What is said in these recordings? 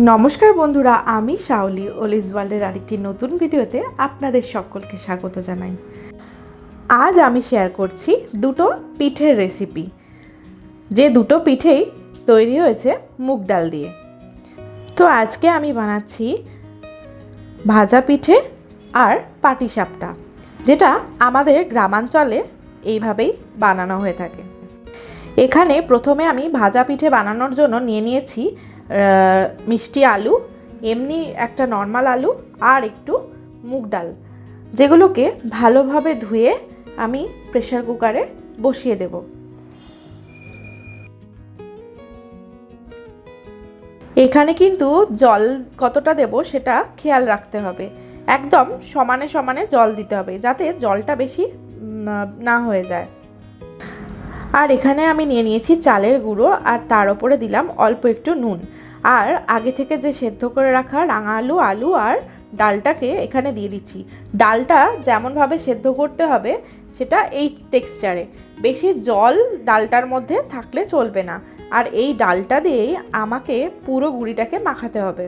নমস্কার বন্ধুরা, আমি শাওলি ওলিস ওয়ার্ল্ডের আরেকটি নতুন ভিডিওতে আপনাদের সকলকে স্বাগত জানাই। আজ আমি শেয়ার করছি দুটো পিঠের রেসিপি যে দুটো পিঠেই তৈরি হয়েছে মুগ ডাল দিয়ে। তো আজকে আমি বানাচ্ছি ভাজা পিঠে আর পাটিসাপটা, যেটা আমাদের গ্রামাঞ্চলে এইভাবেই বানানো হয়ে থাকে। এখানে প্রথমে আমি ভাজা পিঠে বানানোর জন্য নিয়ে নিয়েছি মিষ্টি আলু, এমনি একটা নর্মাল আলু আর একটু মুগ ডাল, যেগুলোকে ভালোভাবে ধুয়ে আমি প্রেশার কুকারে বসিয়ে দেব। এখানে কিন্তু জল কতটা দেব সেটা খেয়াল রাখতে হবে। একদম সমানে সমানে জল দিতে হবে, যাতে জলটা বেশি না হয়ে যায়। আর এখানে আমি নিয়ে নিয়েছি চালের গুঁড়ো আর তার ওপরে দিলাম অল্প একটু নুন। আর আগে থেকে যে সেদ্ধ করে রাখা রাঙা আলু আলু আর ডালটাকে এখানে দিয়ে দিচ্ছি। ডালটা যেমনভাবে সেদ্ধ করতে হবে, সেটা এই টেক্সচারে বেশি জল ডালটার মধ্যে থাকলে চলবে না। আর এই ডালটা দিয়েই আমাকে পুরো গুঁড়িটাকে মাখাতে হবে।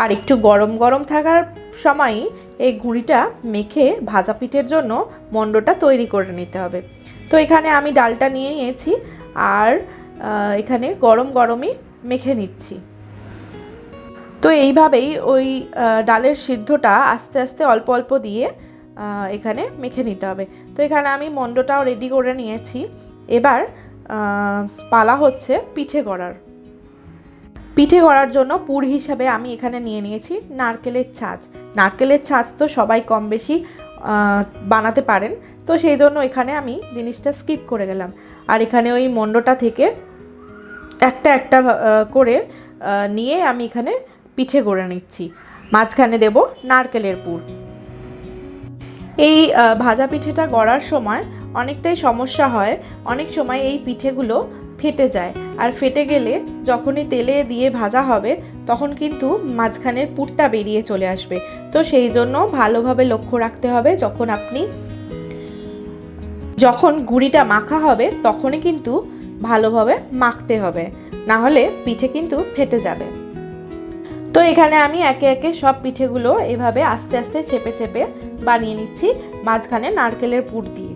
আর একটু গরম গরম থাকার সময়ই এই গুঁড়িটা মেখে ভাজা পিঠের জন্য মণ্ডটা তৈরি করে নিতে হবে। তো এখানে আমি ডালটা নিয়ে নিয়েছি আর এখানে গরম গরমই মেখে নিচ্ছি। তো এইভাবেই ওই ডালের সিদ্ধটা আস্তে আস্তে অল্প অল্প দিয়ে এখানে মেখে নিতে হবে। তো এখানে আমি মণ্ডটাও রেডি করে নিয়েছি। এবার পালা হচ্ছে পিঠে করার পিঠে করার জন্য পুর হিসাবে আমি এখানে নিয়ে নিয়েছি নারকেলের ছাঁচ। নারকেলের ছাঁচ তো সবাই কম বেশি বানাতে পারেন। তো সেই জন্য এখানে আমি জিনিসটা স্কিপ করে গেলাম। আর এখানে ওই মণ্ডটা থেকে একটা একটা করে নিয়ে আমি এখানে পিঠে করে নিচ্ছি। মাঝখানে দেব নারকেলের পুর। এই ভাজা পিঠেটা গড়ার সময় অনেকটাই সমস্যা হয়। অনেক সময় এই পিঠেগুলো ফেটে যায়। আর ফেটে গেলে যখনই তেলে দিয়ে ভাজা হবে, তখন কিন্তু মাঝখানের পুরটা বেরিয়ে চলে আসবে। তো সেই জন্য ভালোভাবে লক্ষ্য রাখতে হবে, যখন আপনি যখন গুঁড়িটা মাখা হবে, তখনই কিন্তু ভালোভাবে মাখতে হবে। না হলে পিঠে কিন্তু ফেটে যাবে। তো এখানে আমি একে একে সব পিঠেগুলো এভাবে আস্তে আস্তে চেপে চেপে বানিয়ে নিচ্ছি। মাঝখানে নারকেলের পুর দিয়ে।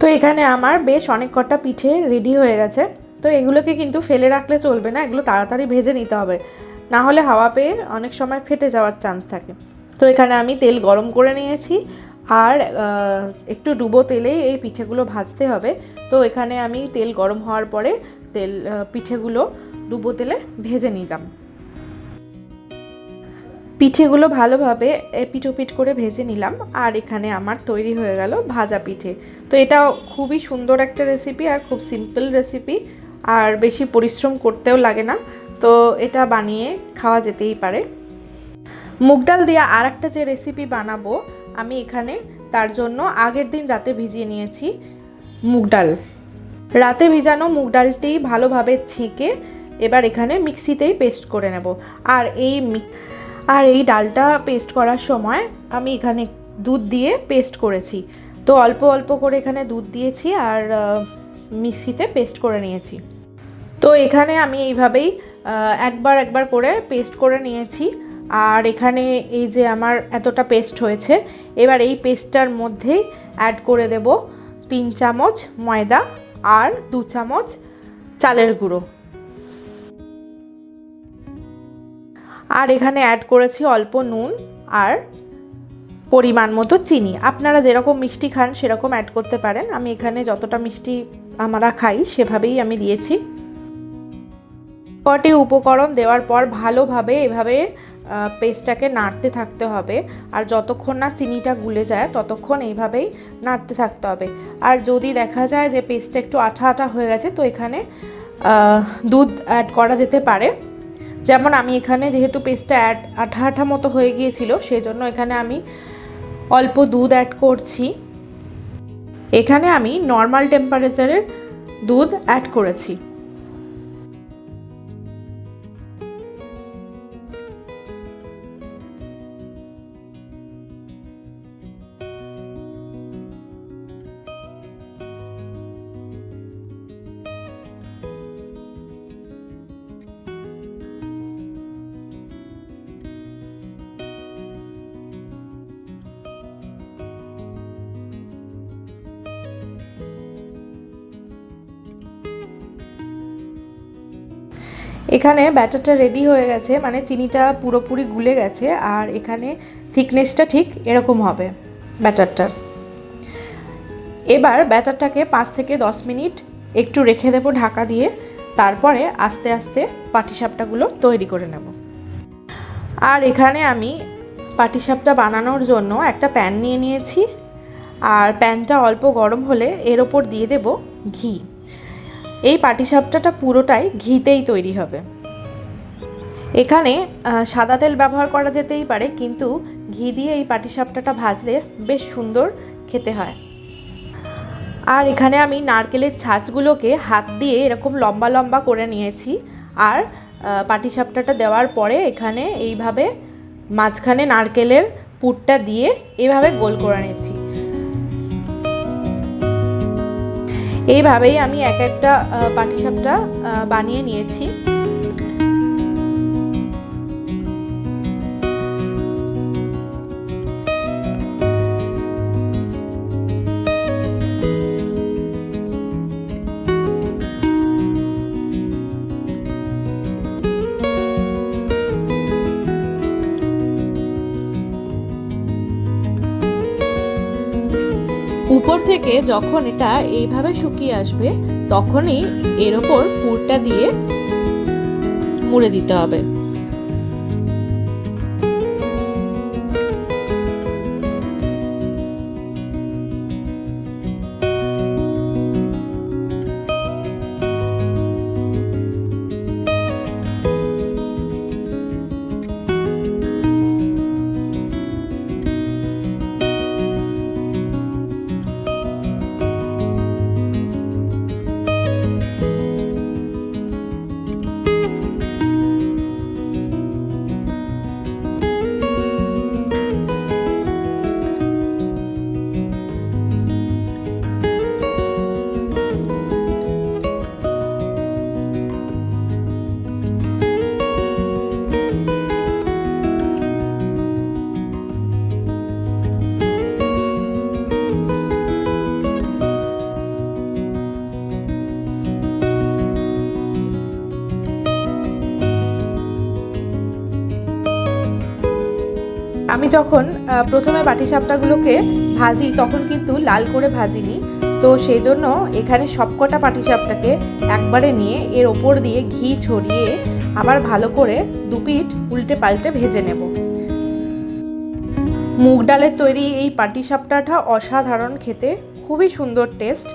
তো এখানে আমার বেশ অনেক কটা পিঠে রেডি হয়ে গেছে। তো এগুলোকে কিন্তু ফেলে রাখলে চলবে না, এগুলো তাড়াতাড়ি ভেজে নিতে হবে। না হলে হাওয়া পেয়ে অনেক সময় ফেটে যাওয়ার চান্স থাকে। তো এখানে আমি তেল গরম করে নিয়েছি আর একটু ডুবো তেলেই এই পিঠেগুলো ভাজতে হবে। তো এখানে আমি তেল গরম হওয়ার পরে তেল পিঠেগুলো ডুবো তেলে ভেজে নিলাম। পিঠেগুলো ভালোভাবে পিঠ করে ভেজে নিলাম। আর এখানে আমার তৈরি হয়ে গেল ভাজা পিঠে। তো এটা খুবই সুন্দর একটা রেসিপি আর খুব সিম্পল রেসিপি আর বেশি পরিশ্রম করতেও লাগে না। তো এটা বানিয়ে খাওয়া যেতেই পারে। মুগ ডাল দিয়ে আর একটা যে রেসিপি বানাবো, আমি এখানে তার জন্য আগের দিন রাতে ভিজিয়ে নিয়েছি মুগ ডাল। রাতে ভিজানো মুগ ডালটি ভালোভাবে ছেঁকে এবার এখানে মিক্সিতেই পেস্ট করে নেব। আর এই আর এই ডালটা পেস্ট করার সময় আমি এখানে দুধ দিয়ে পেস্ট করেছি। তো অল্প অল্প করে এখানে দুধ দিয়েছি আর মিক্সিতে পেস্ট করে নিয়েছি। তো এখানে আমি এইভাবেই একবার একবার করে পেস্ট করে নিয়েছি। আর এখানে এই যে আমার এতটা পেস্ট হয়েছে, এবার এই পেস্টটার মধ্যেই অ্যাড করে দেব তিন চামচ ময়দা আর দু চামচ চালের গুঁড়ো। আর এখানে অ্যাড করেছি অল্প নুন আর পরিমাণ মতো চিনি। আপনারা যেরকম মিষ্টি খান, সেরকম অ্যাড করতে পারেন। আমি এখানে যতটা মিষ্টি আমরা খাই, সেভাবেই আমি দিয়েছি। কটি উপকরণ দেওয়ার পর ভালোভাবে এভাবে পেস্টটাকে নাড়তে থাকতে হবে। আর যতক্ষণ না চিনিটা গুলে যায়, ততক্ষণ এইভাবেই নাড়তে থাকতে হবে। আর যদি দেখা যায় যে পেস্টটা একটু আঠা আঠা হয়ে গেছে, তো এখানে দুধ অ্যাড করা যেতে পারে। যেমন আমি এখানে যেহেতু পেস্টটা অ্যাড আঠা আঠা মতো হয়ে গিয়েছিল, সেজন্য এখানে আমি অল্প দুধ অ্যাড করছি। এখানে আমি নর্মাল টেম্পারেচারের দুধ অ্যাড করেছি। এখানে ব্যাটারটা রেডি হয়ে গেছে মানে চিনিটা পুরোপুরি গুলে গেছে আর এখানে থিকনেসটা ঠিক এরকম হবে ব্যাটারটার। এবার ব্যাটারটাকে পাঁচ থেকে দশ মিনিট একটু রেখে দেবো ঢাকা দিয়ে, তারপরে আস্তে আস্তে পাটিসাপটাগুলো তৈরি করে নেব। আর এখানে আমি পাটিসাপটা বানানোর জন্য একটা প্যান নিয়ে নিয়েছি, আর প্যানটা অল্প গরম হলে এর ওপর দিয়ে দেব ঘি। এই পাটিসাপটাটা পুরোটাই ঘিতেই তৈরি হবে। এখানে সাদা তেল ব্যবহার করা যেতেই পারে, কিন্তু ঘি দিয়ে এই পাটিসাপটাটা ভাজলে বেশ সুন্দর খেতে হয়। আর এখানে আমি নারকেলের ছাঁচগুলোকে হাত দিয়ে এরকম লম্বা লম্বা করে নিয়েছি। আর পাটিসাপটাটা দেওয়ার পরে এখানে এইভাবে মাঝখানে নারকেলের পুরটা দিয়ে এভাবে গোল করে নিয়েছি। এইভাবেই আমি এক একটা পাটিসাপটা বানিয়ে নিয়েছি। থেকে যখন এটা এইভাবে শুকিয়ে আসবে তখনই এর ওপর পুরটা দিয়ে মুড়ে দিতে হবে। আমি যখন প্রথমে পাটিসাপটাগুলোকে ভাজি, তখন কিন্তু লাল করে ভাজিনি। তো সেই জন্য এখানে সবকটা পাটিসাপটাকে একবারে নিয়ে এর ওপর দিয়ে ঘি ছড়িয়ে আবার ভালো করে দুপিট উল্টে পাল্টে ভেজে নেব। মুগ ডালের তৈরি এই পাটিসাপটাটা অসাধারণ খেতে, খুবই সুন্দর টেস্ট।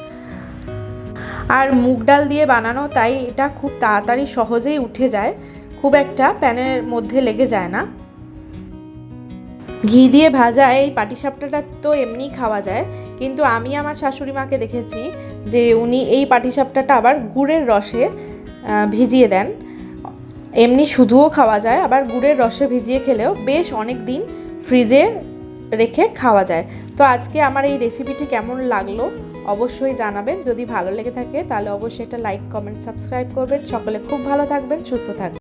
আর মুগ ডাল দিয়ে বানানো, তাই এটা খুব তাড়াতাড়ি সহজেই উঠে যায়, খুব একটা প্যানের মধ্যে লেগে যায় না। ঘি দিয়ে ভাজা এই পাটিসাপটাটা তো এমনি খাওয়া যায়, কিন্তু আমি আমার শাশুড়ি মাকে দেখেছি যে উনি এই পাটিসাপটাটা আবার গুড়ের রসে ভিজিয়ে দেন। এমনি শুধুও খাওয়া যায়, আবার গুড়ের রসে ভিজিয়ে খেলেও বেশ অনেক দিন ফ্রিজে রেখে খাওয়া যায়। তো আজকে আমার এই রেসিপিটি কেমন লাগল অবশ্যই জানাবেন, যদি ভালো লেগে থাকে তাহলে অবশ্যই একটা লাইক, কমেন্ট, সাবস্ক্রাইব করবেন। সকলে খুব ভালো থাকবেন, সুস্থ থাকবেন।